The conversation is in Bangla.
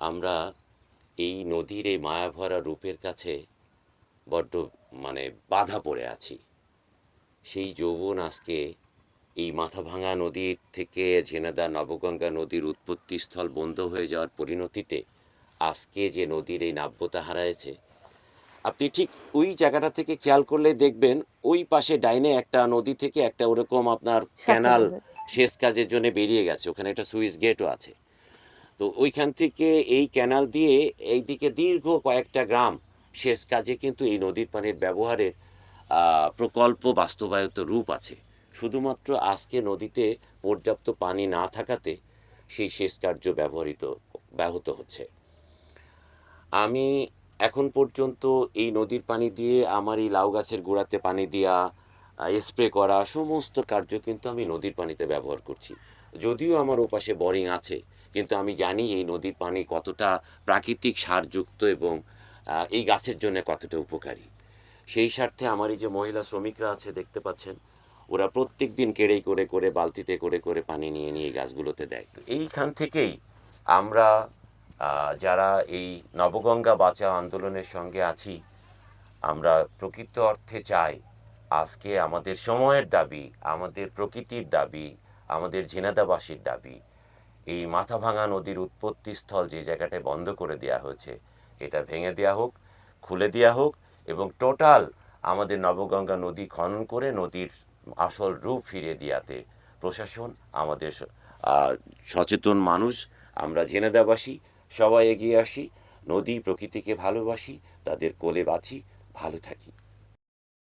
আমরা এই নদীর এই মায়াভরা রূপের কাছে বড্ড মানে বাধা পড়ে আছি। সেই যৌবন আজকে এই মাথাভাঙা নদীর থেকে ঝেনাদা নবগঙ্গা নদীর উৎপত্তি স্থল বন্ধ হয়ে যাওয়ার পরিণতিতে আজকে যে নদীর এই নাব্যতা হারায়েছে আপনি ঠিক ওই জায়গাটা থেকে খেয়াল করলে দেখবেন ওই পাশে ডাইনে একটা নদী থেকে একটা ওরকম আপনার ক্যানাল শেষ কাজের জন্য বেরিয়ে গেছে। ওখানে একটা সুইচ গেটও আছে। তো ওইখান থেকে এই ক্যানাল দিয়ে এইদিকে দীর্ঘ কয়েকটা গ্রাম সেচ কাজে কিন্তু এই নদীর পানির ব্যবহারের প্রকল্প বাস্তবায়িত রূপ আছে। শুধুমাত্র আজকে নদীতে পর্যাপ্ত পানি না থাকাতে সেই সেচ কার্য ব্যবহৃত, ব্যাহত হচ্ছে। আমি এখন পর্যন্ত এই নদীর পানি দিয়ে, আমার এই লাউ গাছের গোড়াতে পানি দেওয়া স্প্রে করা সমস্ত কার্য কিন্তু আমি নদীর পানিতে ব্যবহার করছি। যদিও আমার ওপাশে বোরিং আছে কিন্তু আমি জানি এই নদীর পানি কতটা প্রাকৃতিক সারযুক্ত এবং এই গাছের জন্য কতটা উপকারী। সেই স্বার্থে আমার এই যে মহিলা শ্রমিকরা আছে, দেখতে পাচ্ছেন, ওরা প্রত্যেক দিন কেড়েই করে করে, বালতিতে করে করে পানি নিয়ে নিয়ে এই গাছগুলোতে দেয়। তো এইখান থেকেই আমরা যারা এই নবগঙ্গা বাঁচা আন্দোলনের সঙ্গে আছি, আমরা প্রকৃত অর্থে চাই আজকে আমাদের সময়ের দাবি, আমাদের প্রকৃতির দাবি, আমাদের ঝিনাদাবাসীর দাবি এই মাথাভাঙা নদীর উৎপত্তি স্থল যে জায়গাটায় বন্ধ করে দেওয়া হয়েছে, এটা ভেঙে দেওয়া হোক, খুলে দেওয়া হোক এবং টোটাল আমাদের নবগঙ্গা নদী খনন করে নদীর আসল রূপ ফিরিয়ে দেওয়াতে প্রশাসন, আমাদের সচেতন মানুষ, আমরা জেনেদাবাসী সবাই এগিয়ে আসি, নদী প্রকৃতিকে ভালোবাসি, তাদের কোলে বাঁচি, ভালো থাকি।